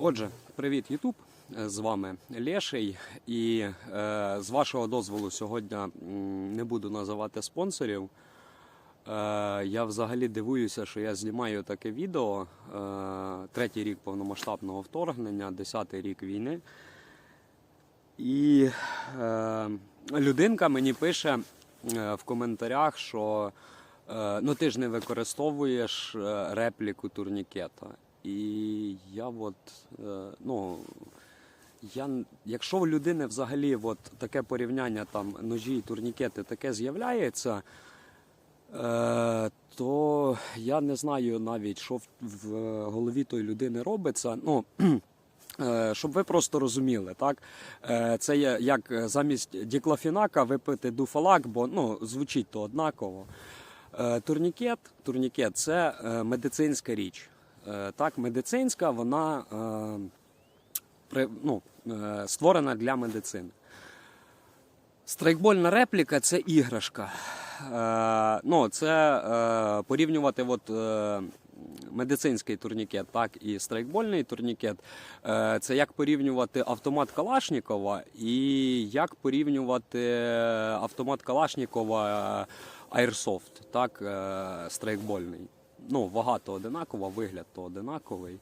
Отже, привіт, Ютуб! З вами Леший. І е, з вашого дозволу сьогодні не буду називати спонсорів. Е, я взагалі дивуюся, що я знімаю таке відео. Е, третій рік повномасштабного вторгнення, десятий рік війни. І е, людинка мені пише е, в коментарях, що е, ну ти ж не використовуєш е, репліку турнікета. І я от, е, ну, я, якщо в людини взагалі от таке порівняння там ножі турнікети таке з'являється, е, то я не знаю навіть, що в, в голові тої людини робиться. Ну, Е, Щоб ви просто розуміли, так Е, це є як замість діклофінака випити дуфалак, бо ну звучить то однаково. Турнікет, турнікет це медицинська річ. Е, Так, медицинська, вона е, ну, е, створена для медицини. Страйкбольна репліка це іграшка. Ну, це порівнювати от, медицинський турнікет, так і страйкбольний турнікет. Це як порівнювати автомат Калашнікова і як порівнювати автомат Калашнікова Airsoft, так, страйкбольний. Ну, вага то одинакова, вигляд то одинаковий.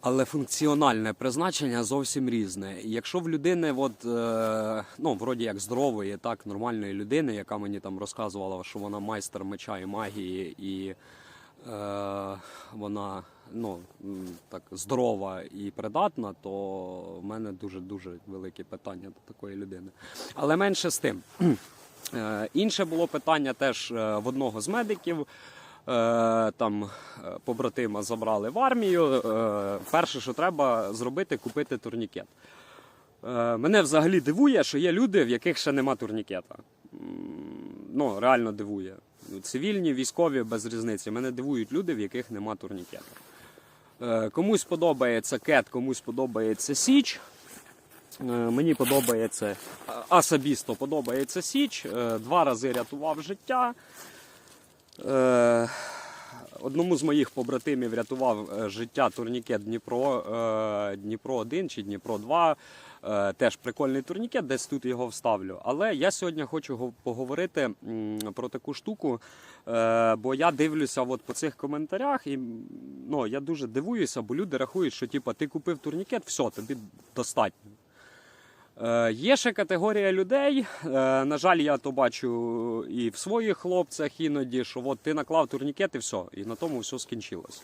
Але функціональне призначення зовсім різне. Якщо в людини, от, е, ну, вроді як здорової, так, нормальної людини, яка мені там розказувала, що вона майстер меча і магії, і е, вона ну, так, здорова і придатна, то в мене дуже-дуже великі питання до такої людини. Але менше з тим. Е, Інше було питання теж е, в одного з медиків. Е, Там е, побратима забрали в армію. Е, Перше, що треба зробити, купити турнікет. Мене взагалі дивує, що є люди, в яких ще нема турнікета. Ну, реально дивує. Цивільні, військові без різниці. Мене дивують люди, в яких нема турнікета. Комусь подобається кет, комусь подобається січ. Мені подобається особисто подобається Січ. Два рази рятував життя. Е, Одному з моїх побратимів рятував е, життя турнікет Дніпро, е, Дніпро 1 чи Дніпро 2. Е, Теж прикольний турнікет, десь тут його вставлю. Але я сьогодні хочу поговорити про таку штуку, бо я дивлюся от по цих коментарях, і ну, я дуже дивуюся, бо люди рахують, що типу, ти купив турнікет, все, тобі достатньо. Е, Є ще категорія людей. е, На жаль, я то бачу і в своїх хлопцях іноді, що от ти наклав турнікет і все, і на тому все скінчилось.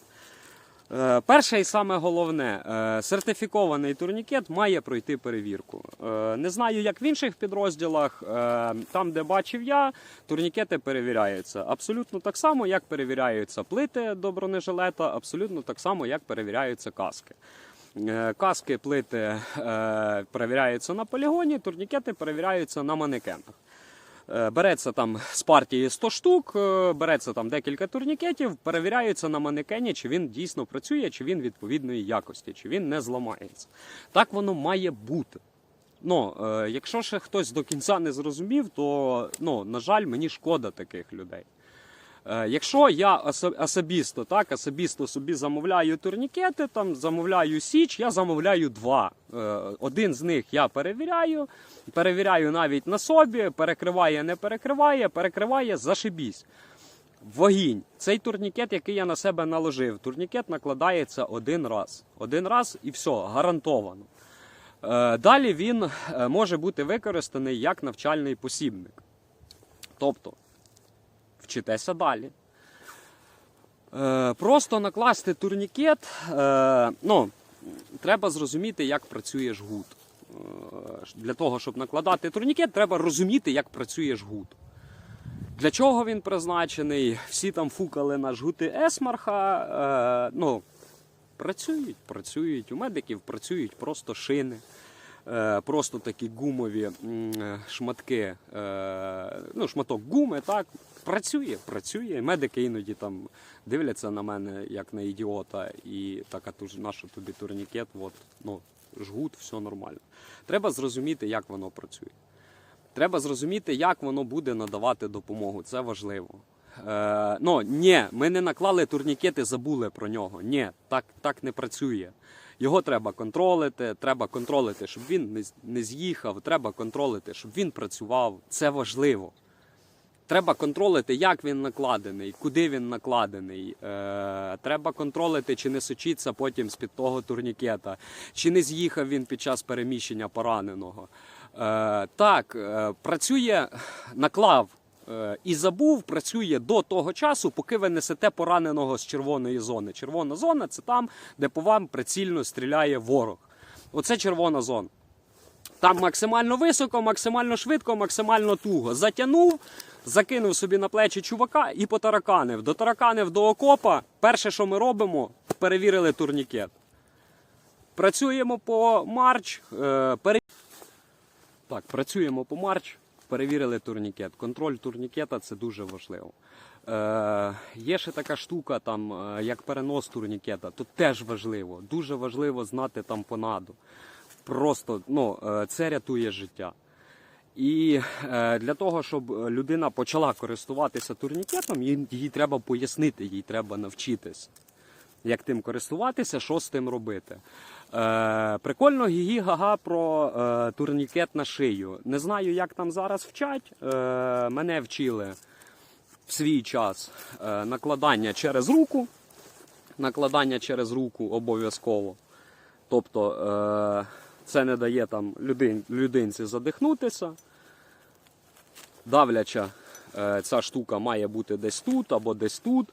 Е, Перше і саме головне, сертифікований турнікет має пройти перевірку. Не знаю, як в інших підрозділах, там, де бачив я, турнікети перевіряються. Абсолютно так само, як перевіряються плити до бронежилета, абсолютно так само, як перевіряються каски. Е, Каски, плити е, перевіряються на полігоні, турнікети перевіряються на манекенах. Е, Береться там з партії 100 штук, береться там декілька турнікетів, перевіряється на манекені, чи він дійсно працює, чи він відповідної якості, чи він не зламається. Так воно має бути. Ну, якщо ще хтось до кінця не зрозумів, то ну, на жаль, мені шкода таких людей. Е, Якщо я осо- особисто, так, особисто собі замовляю турнікети, там замовляю січ, я замовляю два. Е, Один з них я перевіряю, перевіряю навіть на собі, перекриває, не перекриває, перекриває, зашибісь. Вогінь. Цей турнікет, який я на себе наложив, турнікет накладається один раз. Один раз і все, гарантовано. Е, Далі він може бути використаний як навчальний посібник. Тобто, вчитеся далі. Е, Просто накласти турнікет. е, Ну, треба зрозуміти, як працює жгут. Е, Для того, щоб накладати турнікет, треба розуміти, як працює жгут. Для чого він призначений? Всі там фукали на жгути Есмарха. Е, ну, працюють, працюють. У медиків працюють просто шини. Е, просто такі гумові шматки, е, ну, шматок гуми, так, працює, працює. Медики іноді там дивляться на мене як на ідіота, і так, а тут наш тобі турнікет, от, ну, жгут, все нормально. Треба зрозуміти, як воно працює. Треба зрозуміти, як воно буде надавати допомогу. Це важливо. Е, ну, ні, ми не наклали турнікети, забули про нього. Ні, так, так не працює. Його треба контролити, треба контролити, щоб він не, не з'їхав, треба контролити, щоб він працював. Це важливо. Треба контролити, як він накладений, куди він накладений. Е, треба контролити, чи не сочиться потім з-під того турнікета, чи не з'їхав він під час переміщення пораненого. Е, так, е, працює, наклав е, і забув, працює до того часу, поки ви несете пораненого з червоної зони. Червона зона це там, де по вам прицільно стріляє ворог. Оце червона зона. Там максимально високо, максимально швидко, максимально туго. Затягнув, закинув собі на плечі чувака і потараканив. Дотараканив до окопа. Перше, що ми робимо, перевірили турнікет. Працюємо по марч. Е, пере... Так, працюємо по марч, перевірили турнікет. Контроль турнікета це дуже важливо. Е, є ще така штука, там, е, як перенос турнікета, то теж важливо. Дуже важливо знати там понаду. Просто ну, е, це рятує життя. І е, для того, щоб людина почала користуватися турнікетом, їй, їй треба пояснити, їй треба навчитись, як тим користуватися, що з тим робити. Е, прикольно гі-га-га про е, турнікет на шию. Не знаю, як там зараз вчать. Е, мене вчили в свій час е, накладання через руку. Накладання через руку обов'язково. Тобто е, це не дає там людин, людинці задихнутися. Давляча е, ця штука має бути десь тут або десь тут.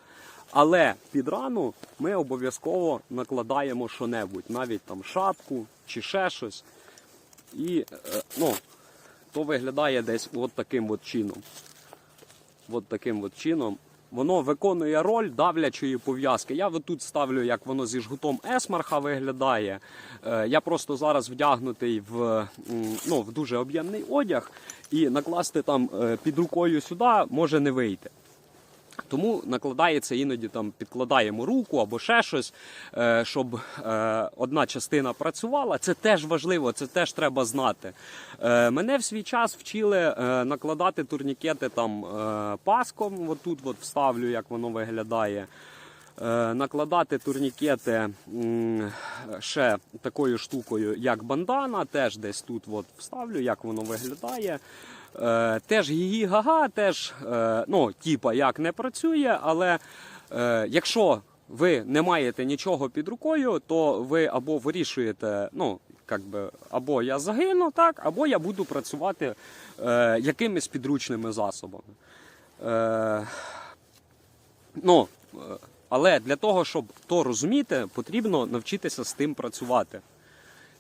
Але під рану ми обов'язково накладаємо що-небудь, навіть там шапку чи ще щось. І е, ну, то виглядає десь от таким от чином. От таким от чином. Воно виконує роль давлячої пов'язки. Я тут ставлю, як воно зі жгутом есмарха виглядає. Е, Я просто зараз вдягнутий в, ну, в дуже об'ємний одяг, і накласти там е, під рукою сюди може не вийти. Тому накладається іноді там підкладаємо руку або ще щось, е, щоб е, одна частина працювала. Це теж важливо, це теж треба знати. Е, Мене в свій час вчили накладати турнікети там паском. От тут от вставлю, як воно виглядає. Накладати турнікети ще такою штукою, як бандана, теж десь тут от вставлю, як воно виглядає. Е, теж гі-га-га, теж е, ну, типа як не працює, але е, якщо ви не маєте нічого під рукою, то ви або вирішуєте, ну, як би, або я загину, так, або я буду працювати е, якимись підручними засобами. Ну, але для того, щоб то розуміти, потрібно навчитися з тим працювати.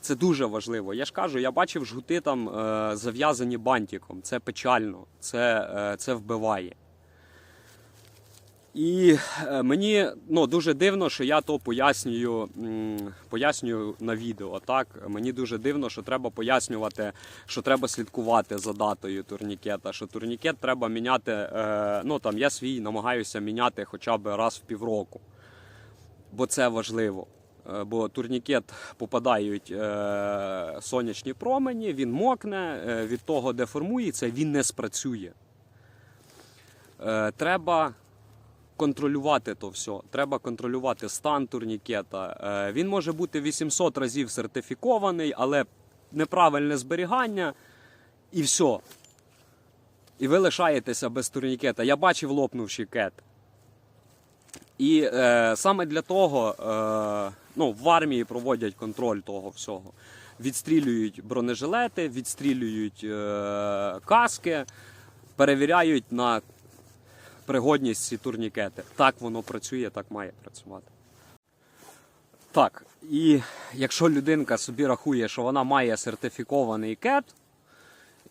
Це дуже важливо. Я ж кажу, я бачив жгути там е, зав'язані бантиком. Це печально, це, е, це вбиває. І е, мені ну, дуже дивно, що я то пояснюю, пояснюю на відео. Так? Мені дуже дивно, що треба пояснювати, що треба слідкувати за датою турнікета, що турнікет треба міняти. Е, ну, там, я свій намагаюся міняти хоча б раз в півроку, бо це важливо. Е, Бо турнікет попадають е, сонячні промені, він мокне, е, від того деформується, він не спрацює. Треба контролювати то все. Треба контролювати стан турнікета. Він може бути 800 разів сертифікований, але неправильне зберігання і все. І ви лишаєтеся без турнікета. Я бачив лопнувший кет. І е, саме для того ну, в армії проводять контроль того всього. Відстрілюють бронежилети, відстрілюють е, каски, перевіряють на пригодність ці турнікети. Так воно працює, так має працювати. Так, і якщо людинка собі рахує, що вона має сертифікований кет,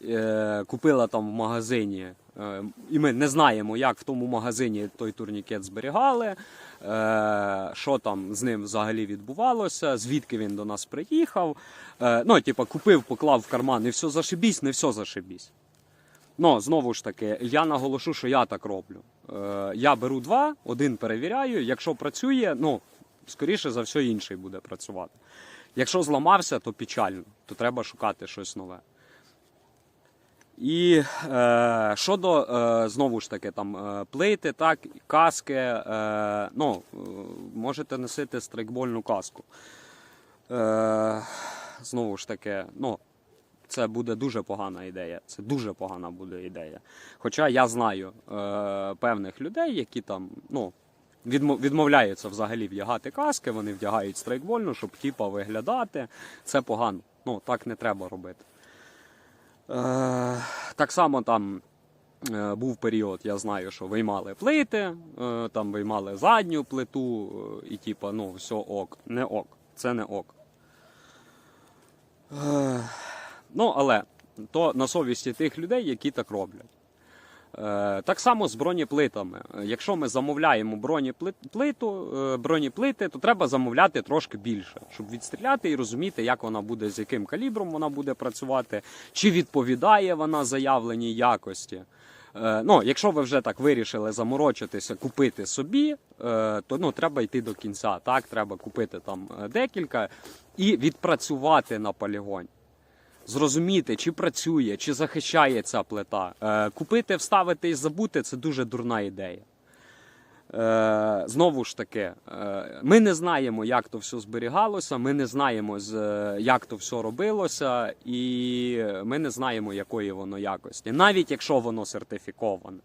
е, купила там в магазині, і ми не знаємо, як в тому магазині той турнікет зберігали, е, що там з ним взагалі відбувалося, звідки він до нас приїхав. Е, ну, типа, купив, поклав в карман і все зашибісь, не все зашибісь. Ну, знову ж таки, я наголошу, що я так роблю. Е, я беру два, один перевіряю. Якщо працює, ну, скоріше за все, інший буде працювати. Якщо зламався, то печально, то треба шукати щось нове. І е, щодо е, знову ж таки там е, плити, так, каски, е, ну, е, можете носити страйкбольну каску. Е, знову ж таки, ну, це буде дуже погана ідея. Це дуже погана буде ідея. Хоча я знаю е, певних людей, які там, ну. Відмовляються взагалі вдягати каски, вони вдягають страйкбольну, щоб типа виглядати. Це погано. Ну, так не треба робити. Е, так само там е, був період, я знаю, що виймали плити, е, там виймали задню плиту, і типа, ну, все ок. Не ок. Це не ок. Ну, але то на совісті тих людей, які так роблять. Е, Так само з бронеплитами. Е, Якщо ми замовляємо бронеплиту, е, бронеплити, то треба замовляти трошки більше, щоб відстріляти і розуміти, як вона буде, з яким калібром вона буде працювати, чи відповідає вона заявленій якості. Ну, якщо ви вже так вирішили заморочитися, купити собі, то ну, треба йти до кінця. Так, треба купити там декілька і відпрацювати на полігоні зрозуміти, чи працює, чи захищає ця плита. Е, купити, вставити і забути це дуже дурна ідея. Е, знову ж таки, е, ми не знаємо, як то все зберігалося, ми не знаємо, з, е, як то все робилося, і ми не знаємо, якої воно якості, навіть якщо воно сертифіковане.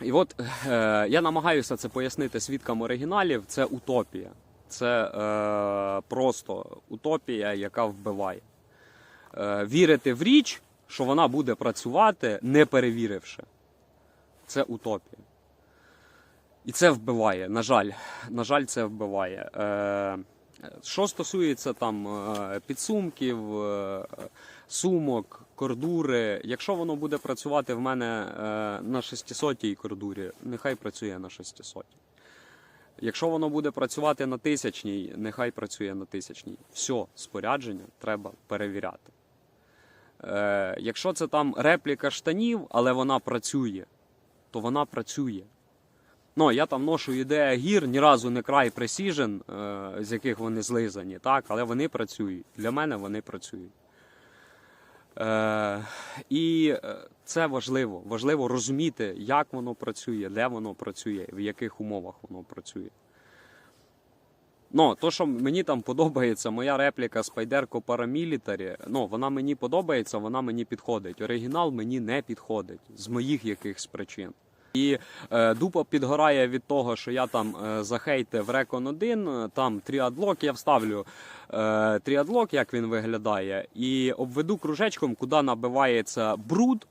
І от е, я намагаюся це пояснити свідкам оригіналів. Це утопія. Це е, просто утопія, яка вбиває вірити в річ, що вона буде працювати, не перевіривши. Це утопія. І це вбиває. На жаль, на жаль, це вбиває. Е, що стосується там е, підсумків, е, сумок, кордури, якщо воно буде працювати в мене е, на 600-й кордурі, нехай працює на 600. Якщо воно буде працювати на тисячній, нехай працює на тисячній. Все, спорядження треба перевіряти. Е, якщо це там репліка штанів, але вона працює, то вона працює. Ну, я там ношу ідея гір, ні разу не край пресіжен, е, з яких вони злизані, так, але вони працюють. Для мене вони працюють. Е, і е, це важливо. Важливо розуміти, як воно працює, де воно працює, в яких умовах воно працює. Ну, то, що мені там подобається, моя репліка Spyderco Paramilitary, ну, вона мені подобається, вона мені підходить. Оригінал мені не підходить з моїх якихось причин. І е, дупа підгорає від того, що я там е, захейтив Recon 1, е, там тріадлок, я вставлю е, тріадлок, як він виглядає, і обведу кружечком, куди набивається бруд,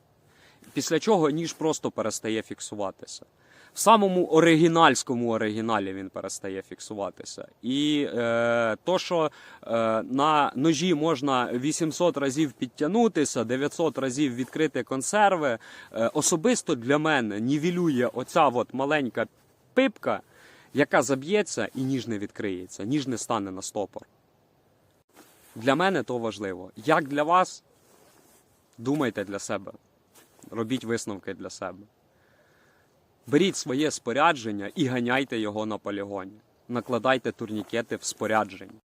після чого ніж просто перестає фіксуватися. В самому оригінальському оригіналі він перестає фіксуватися. І е, то, що е, на ножі можна 800 разів підтягнутися, 900 разів відкрити консерви, е, особисто для мене нівелює оця от маленька пипка, яка заб'ється і ніж не відкриється, ніж не стане на стопор. Для мене то важливо. Як для вас, думайте для себе, робіть висновки для себе. Беріть своє спорядження і ганяйте його на полігоні. Накладайте турнікети в спорядженні.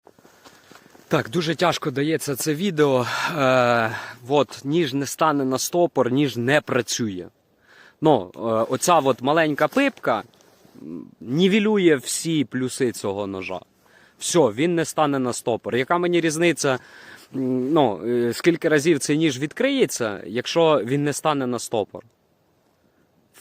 Так, дуже тяжко дається це відео. Е, от, ніж не стане на стопор, ніж не працює. Ну, е, оця от маленька пипка нівелює всі плюси цього ножа. Все, він не стане на стопор. Яка мені різниця? Ну, е, скільки разів цей ніж відкриється, якщо він не стане на стопор?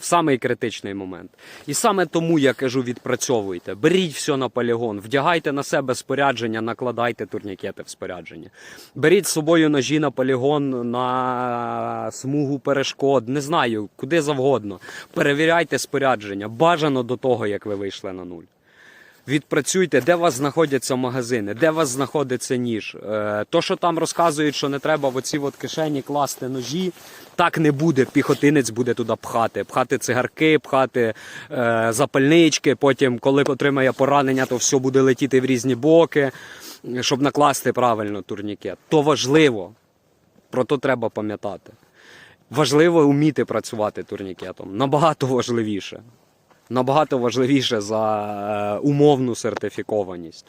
В самий критичний момент. І саме тому я кажу: відпрацьовуйте, беріть все на полігон, вдягайте на себе спорядження, накладайте турнікети в спорядження. Беріть з собою ножі на полігон, на смугу перешкод, не знаю, куди завгодно. Перевіряйте спорядження. Бажано до того, як ви вийшли на нуль. Відпрацюйте, де у вас знаходяться магазини, де у вас знаходиться ніж. Е, то, що там розказують, що не треба в оці от кишені класти ножі, так не буде. Піхотинець буде туди пхати, пхати цигарки, пхати е, запальнички. Потім, коли отримає поранення, то все буде летіти в різні боки, щоб накласти правильно турнікет. То важливо. Про то треба пам'ятати. Важливо вміти працювати турнікетом. Набагато важливіше набагато важливіше за е, умовну сертифікованість.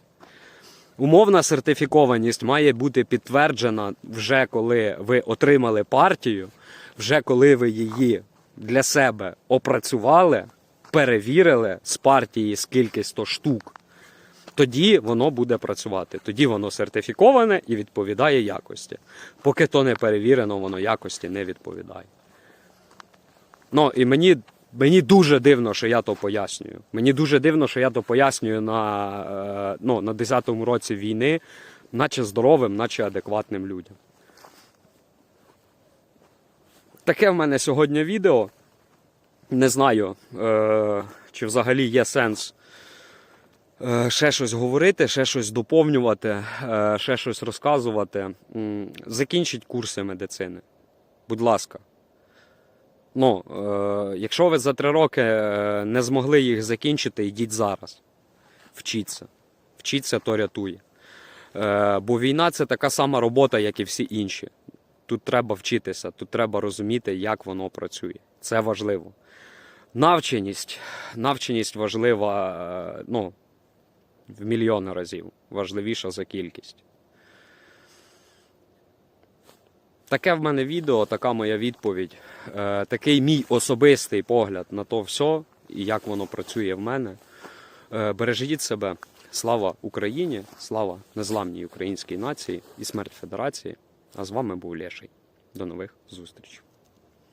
Умовна сертифікованість має бути підтверджена вже коли ви отримали партію, Вже коли ви її для себе опрацювали, перевірили з партії скільки 100 штук, тоді воно буде працювати. Тоді воно сертифіковане і відповідає якості. Поки то не перевірено, воно якості не відповідає. Ну і мені, мені дуже дивно, що я то пояснюю. Мені дуже дивно, що я то пояснюю на, е, ну, на 10-му році війни, наче здоровим, наче адекватним людям. Таке в мене сьогодні відео. Не знаю, е, чи взагалі є сенс е, ще щось говорити, ще щось доповнювати, ще щось розказувати. Закінчіть курси медицини. Будь ласка. Ну, е, якщо ви за три роки е, не змогли їх закінчити, йдіть зараз. Вчіться. Вчіться, то рятує. Е, бо війна це така сама робота, як і всі інші. Тут треба вчитися, тут треба розуміти, як воно працює. Це важливо. Навченість. Навченість важлива е, ну, в мільйони разів. Важливіша за кількість. Таке в мене відео, така моя відповідь. Е, такий мій особистий погляд на то все і як воно працює в мене. Е, бережіть себе. Слава Україні, слава незламній українській нації і смерть Федерації. А з вами був Леший. До нових зустрічей.